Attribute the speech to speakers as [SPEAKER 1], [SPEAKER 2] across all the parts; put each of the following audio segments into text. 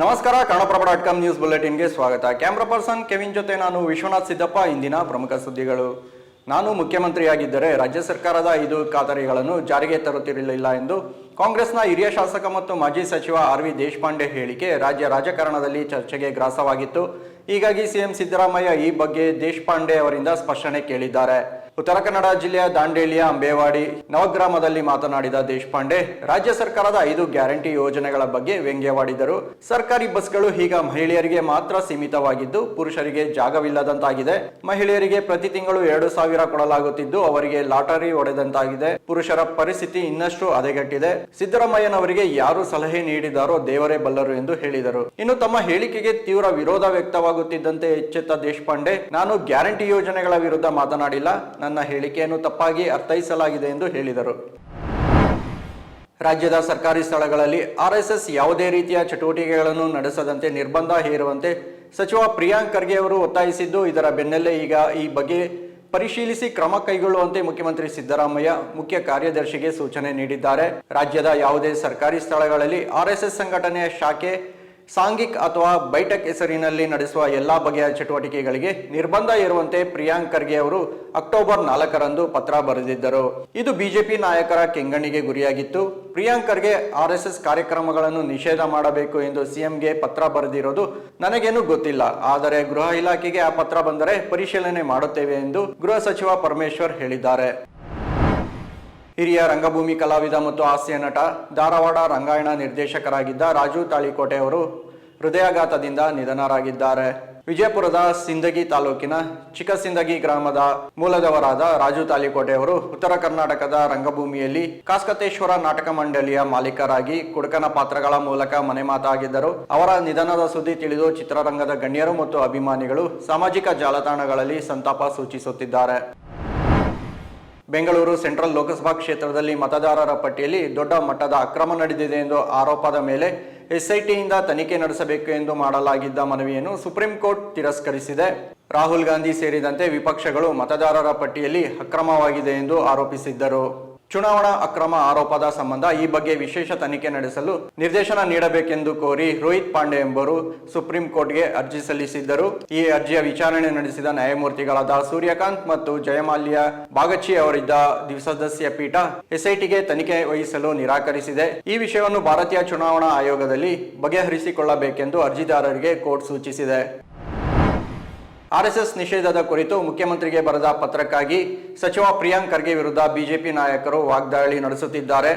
[SPEAKER 1] ನಮಸ್ಕಾರ Kannadaprabha dot com news ಬುಲೆಟಿನ್ಗೆ ಸ್ವಾಗತ. ಕ್ಯಾಮ್ರಾ ಪರ್ಸನ್ ಕೆವಿನ್ ಜೊತೆ ನಾನು ವಿಶ್ವನಾಥ್ ಸಿದ್ದಪ್ಪ, ಇಂದಿನ ಪ್ರಮುಖ ಸುದ್ದಿಗಳು. ನಾನು ಮುಖ್ಯಮಂತ್ರಿಯಾಗಿದ್ದರೆ ರಾಜ್ಯ ಸರ್ಕಾರದ ಐದು ಖಾತರಿಗಳನ್ನು ಜಾರಿಗೆ ತರುತ್ತಿರಲಿಲ್ಲ ಎಂದು ಕಾಂಗ್ರೆಸ್ನ ಹಿರಿಯ ಶಾಸಕ ಮತ್ತು ಮಾಜಿ ಸಚಿವ ಆರ್ ವಿ ದೇಶಪಾಂಡೆ ಹೇಳಿಕೆ ರಾಜ್ಯ ರಾಜಕಾರಣದಲ್ಲಿ ಚರ್ಚೆಗೆ ಗ್ರಾಸವಾಗಿತ್ತು. ಹೀಗಾಗಿ ಸಿಎಂ ಸಿದ್ದರಾಮಯ್ಯ ಈ ಬಗ್ಗೆ ದೇಶಪಾಂಡೆ ಅವರಿಂದ ಸ್ಪಷ್ಟನೆ ಕೇಳಿದ್ದಾರೆ. ಉತ್ತರ ಕನ್ನಡ ಜಿಲ್ಲೆಯ ದಾಂಡೇಲಿಯ ಅಂಬೇವಾಡಿ ನವಗ್ರಾಮದಲ್ಲಿ ಮಾತನಾಡಿದ ದೇಶಪಾಂಡೆ, ರಾಜ್ಯ ಸರ್ಕಾರದ ಐದು ಗ್ಯಾರಂಟಿ ಯೋಜನೆಗಳ ಬಗ್ಗೆ ವ್ಯಂಗ್ಯವಾಡಿದರು. ಸರ್ಕಾರಿ ಬಸ್ಗಳು ಈಗ ಮಹಿಳೆಯರಿಗೆ ಮಾತ್ರ ಸೀಮಿತವಾಗಿದ್ದು, ಪುರುಷರಿಗೆ ಜಾಗವಿಲ್ಲದಂತಾಗಿದೆ. ಮಹಿಳೆಯರಿಗೆ ಪ್ರತಿ ತಿಂಗಳು ಎರಡು ಸಾವಿರ ಕೊಡಲಾಗುತ್ತಿದ್ದು, ಅವರಿಗೆ ಲಾಟರಿ ಒಡೆದಂತಾಗಿದೆ. ಪುರುಷರ ಪರಿಸ್ಥಿತಿ ಇನ್ನಷ್ಟು ಅದೆಗಟ್ಟಿದೆ ಸಿದ್ದರಾಮಯ್ಯನವರಿಗೆ ಯಾರು ಸಲಹೆ ನೀಡಿದಾರೋ ದೇವರೇ ಬಲ್ಲರು ಎಂದು ಹೇಳಿದರು. ಇನ್ನು ತಮ್ಮ ಹೇಳಿಕೆಗೆ ತೀವ್ರ ವಿರೋಧ ವ್ಯಕ್ತವಾಗುತ್ತಿದ್ದಂತೆ ಎಚ್ಚೆತ್ತ ದೇಶಪಾಂಡೆ, ನಾನು ಗ್ಯಾರಂಟಿ ಯೋಜನೆಗಳ ವಿರುದ್ಧ ಮಾತನಾಡಿಲ್ಲ. ನನ್ನ ಹೇಳಿಕೆಯನ್ನು ತಪ್ಪಾಗಿ ಅರ್ಥೈಸಲಾಗಿದೆ ಎಂದು ಹೇಳಿದರು. ರಾಜ್ಯದ ಸರ್ಕಾರಿ ಸ್ಥಳಗಳಲ್ಲಿ ಆರ್ಎಸ್ಎಸ್ ಯಾವುದೇ ರೀತಿಯ ಚಟುವಟಿಕೆಗಳನ್ನು ನಡೆಸದಂತೆ ನಿರ್ಬಂಧ ಹೇರುವಂತೆ ಸಚಿವ ಪ್ರಿಯಾಂಕ್ ಖರ್ಗೆ ಅವರು ಒತ್ತಾಯಿಸಿದ್ದು, ಇದರ ಬೆನ್ನಲ್ಲೇ ಈಗ ಈ ಬಗ್ಗೆ ಪರಿಶೀಲಿಸಿ ಕ್ರಮ ಕೈಗೊಳ್ಳುವಂತೆ ಮುಖ್ಯಮಂತ್ರಿ ಸಿದ್ದರಾಮಯ್ಯ ಮುಖ್ಯ ಕಾರ್ಯದರ್ಶಿಗೆ ಸೂಚನೆ ನೀಡಿದ್ದಾರೆ. ರಾಜ್ಯದ ಯಾವುದೇ ಸರ್ಕಾರಿ ಸ್ಥಳಗಳಲ್ಲಿ ಆರ್ಎಸ್ಎಸ್ ಸಂಘಟನೆಯ ಶಾಖೆ ಸಾಂಘಿಕ್ ಅಥವಾ ಬೈಠಕ್ ಹೆಸರಿನಲ್ಲಿ ನಡೆಸುವ ಎಲ್ಲಾ ಬಗೆಯ ಚಟುವಟಿಕೆಗಳಿಗೆ ನಿರ್ಬಂಧ ಇರುವಂತೆ ಪ್ರಿಯಾಂಕ್ ಖರ್ಗೆ ಅವರು ಅಕ್ಟೋಬರ್ ನಾಲ್ಕರಂದು ಪತ್ರ ಬರೆದಿದ್ದರು. ಇದು ಬಿಜೆಪಿ ನಾಯಕರ ಕೆಂಗಣ್ಣಿಗೆ ಗುರಿಯಾಗಿತ್ತು. ಪ್ರಿಯಾಂಕ್ ಖರ್ಗೆ ಎಸ್ ಕಾರ್ಯಕ್ರಮಗಳನ್ನು ನಿಷೇಧ ಮಾಡಬೇಕು ಎಂದು ಸಿಎಂಗೆ ಪತ್ರ ಬರೆದಿರೋದು ನನಗೇನು ಗೊತ್ತಿಲ್ಲ. ಆದರೆ ಗೃಹ ಇಲಾಖೆಗೆ ಆ ಪತ್ರ ಬಂದರೆ ಪರಿಶೀಲನೆ ಮಾಡುತ್ತೇವೆ ಎಂದು ಗೃಹ ಸಚಿವ ಪರಮೇಶ್ವರ್ ಹೇಳಿದ್ದಾರೆ. ಹಿರಿಯ ರಂಗಭೂಮಿ ಕಲಾವಿದ ಮತ್ತು ಹಾಸ್ಯ ನಟ, ಧಾರವಾಡ ರಂಗಾಯಣ ನಿರ್ದೇಶಕರಾಗಿದ್ದ ರಾಜು ತಾಳಿಕೋಟೆ ಅವರು ಹೃದಯಾಘಾತದಿಂದ ನಿಧನರಾಗಿದ್ದಾರೆ. ವಿಜಯಪುರದ ಸಿಂದಗಿ ತಾಲೂಕಿನ ಚಿಕ್ಕಸಿಂದಗಿ ಗ್ರಾಮದ ಮೂಲದವರಾದ ರಾಜು ತಾಳಿಕೋಟೆ ಅವರು ಉತ್ತರ ಕರ್ನಾಟಕದ ರಂಗಭೂಮಿಯಲ್ಲಿ ಕಾಸ್ಕತೇಶ್ವರ ನಾಟಕ ಮಂಡಳಿಯ ಮಾಲೀಕರಾಗಿ ಕುಡುಕನ ಪಾತ್ರಗಳ ಮೂಲಕ ಮನೆ ಮಾತಾಗಿದ್ದರು. ಅವರ ನಿಧನದ ಸುದ್ದಿ ತಿಳಿದು ಚಿತ್ರರಂಗದ ಗಣ್ಯರು ಮತ್ತು ಅಭಿಮಾನಿಗಳು ಸಾಮಾಜಿಕ ಜಾಲತಾಣಗಳಲ್ಲಿ ಸಂತಾಪ ಸೂಚಿಸುತ್ತಿದ್ದಾರೆ. ಬೆಂಗಳೂರು ಸೆಂಟ್ರಲ್ ಲೋಕಸಭಾ ಕ್ಷೇತ್ರದಲ್ಲಿ ಮತದಾರರ ಪಟ್ಟಿಯಲ್ಲಿ ದೊಡ್ಡ ಮಟ್ಟದ ಅಕ್ರಮ ನಡೆದಿದೆ ಎಂದು ಆರೋಪದ ಮೇಲೆ ಎಸ್ಐಟಿಯಿಂದ ತನಿಖೆ ನಡೆಸಬೇಕು ಎಂದು ಮಾಡಲಾಗಿದ್ದ ಮನವಿಯನ್ನು ಸುಪ್ರೀಂ ಕೋರ್ಟ್ ತಿರಸ್ಕರಿಸಿದೆ. ರಾಹುಲ್ ಗಾಂಧಿ ಸೇರಿದಂತೆ ವಿಪಕ್ಷಗಳು ಮತದಾರರ ಪಟ್ಟಿಯಲ್ಲಿ ಅಕ್ರಮವಾಗಿದೆ ಎಂದು ಆರೋಪಿಸಿದ್ದರು. ಚುನಾವಣಾ ಅಕ್ರಮ ಆರೋಪದ ಸಂಬಂಧ ಈ ಬಗ್ಗೆ ವಿಶೇಷ ತನಿಖೆ ನಡೆಸಲು ನಿರ್ದೇಶನ ನೀಡಬೇಕೆಂದು ಕೋರಿ ರೋಹಿತ್ ಪಾಂಡೆ ಎಂಬರು ಸುಪ್ರೀಂ ಕೋರ್ಟ್ಗೆ ಅರ್ಜಿ ಸಲ್ಲಿಸಿದ್ದರು. ಈ ಅರ್ಜಿಯ ವಿಚಾರಣೆ ನಡೆಸಿದ ನ್ಯಾಯಮೂರ್ತಿಗಳಾದ ಸೂರ್ಯಕಾಂತ್ ಮತ್ತು ಜಯಮಾಲ್ಯ ಬಾಗಚಿ ಅವರಿದ್ದ ದ್ವಿಸದಸ್ಯ ಪೀಠ ಎಸ್ಐಟಿಗೆ ತನಿಖೆ ವಹಿಸಲು ನಿರಾಕರಿಸಿದೆ. ಈ ವಿಷಯವನ್ನು ಭಾರತೀಯ ಚುನಾವಣಾ ಆಯೋಗದಲ್ಲಿ ಬಗೆಹರಿಸಿಕೊಳ್ಳಬೇಕೆಂದು ಅರ್ಜಿದಾರರಿಗೆ ಕೋರ್ಟ್ ಸೂಚಿಸಿದೆ. ಆರ್ಎಸ್ಎಸ್ ನಿಷೇಧದ ಕುರಿತು ಮುಖ್ಯಮಂತ್ರಿಗೆ ಬರೆದ ಪತ್ರಕ್ಕಾಗಿ ಸಚಿವ ಪ್ರಿಯಾಂಕ್ ಖರ್ಗೆ ವಿರುದ್ಧ ಬಿಜೆಪಿ ನಾಯಕರು ವಾಗ್ದಾಳಿ ನಡೆಸುತ್ತಿದ್ದಾರೆ.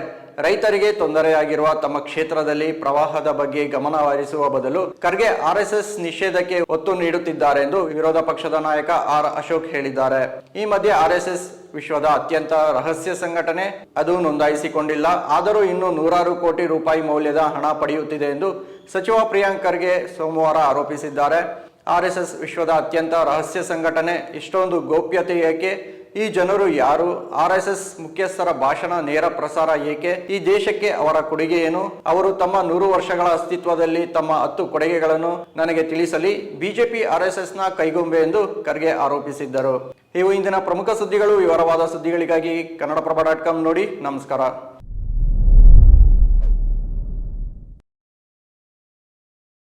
[SPEAKER 1] ರೈತರಿಗೆ ತೊಂದರೆಯಾಗಿರುವ ತಮ್ಮ ಕ್ಷೇತ್ರದಲ್ಲಿ ಪ್ರವಾಹದ ಬಗ್ಗೆ ಗಮನ ಹರಿಸುವ ಬದಲು ಖರ್ಗೆ ಆರ್ಎಸ್ಎಸ್ ನಿಷೇಧಕ್ಕೆ ಒತ್ತು ನೀಡುತ್ತಿದ್ದಾರೆ ಎಂದು ವಿರೋಧ ಪಕ್ಷದ ನಾಯಕ ಆರ್. ಅಶೋಕ್ ಹೇಳಿದ್ದಾರೆ. ಈ ಮಧ್ಯೆ ಆರ್ಎಸ್ಎಸ್ ವಿಶ್ವದ ಅತ್ಯಂತ ರಹಸ್ಯ ಸಂಘಟನೆ ಅದು ನೋಂದಾಯಿಸಿಕೊಂಡಿಲ್ಲ. ಆದರೂ ಇನ್ನು ನೂರಾರು ಕೋಟಿ ರೂಪಾಯಿ ಮೌಲ್ಯದ ಹಣ ಪಡೆಯುತ್ತಿದೆ ಎಂದು ಸಚಿವ ಪ್ರಿಯಾಂಕ್ ಖರ್ಗೆ ಸೋಮವಾರ ಆರೋಪಿಸಿದ್ದಾರೆ. ಆರ್ಎಸ್ಎಸ್ ವಿಶ್ವದ ಅತ್ಯಂತ ರಹಸ್ಯ ಸಂಘಟನೆ ಇಷ್ಟೊಂದು ಗೌಪ್ಯತೆ ಏಕೆ? ಈ ಜನರು ಯಾರು? ಆರ್ ಎಸ್ ಎಸ್ ಮುಖ್ಯಸ್ಥರ ಭಾಷಣ ನೇರ ಪ್ರಸಾರ ಏಕೆ? ಈ ದೇಶಕ್ಕೆ ಅವರ ಕೊಡುಗೆ ಏನು? ಅವರು ತಮ್ಮ ನೂರು ವರ್ಷಗಳ ಅಸ್ತಿತ್ವದಲ್ಲಿ ತಮ್ಮ ಹತ್ತು ಕೊಡುಗೆಗಳನ್ನು ನನಗೆ ತಿಳಿಸಲಿ, ಬಿಜೆಪಿ ಎಸ್ನ ಕೈಗೊಂಬೆ ಎಂದು ಖರ್ಗೆ ಆರೋಪಿಸಿದ್ದರು. ಇವು ಇಂದಿನ ಪ್ರಮುಖ ಸುದ್ದಿಗಳು. ವಿವರವಾದ ಸುದ್ದಿಗಳಿಗಾಗಿ ಕನ್ನಡಪ್ರಭ ಡಾಟ್ ಕಾಮ್ ನೋಡಿ. ನಮಸ್ಕಾರ.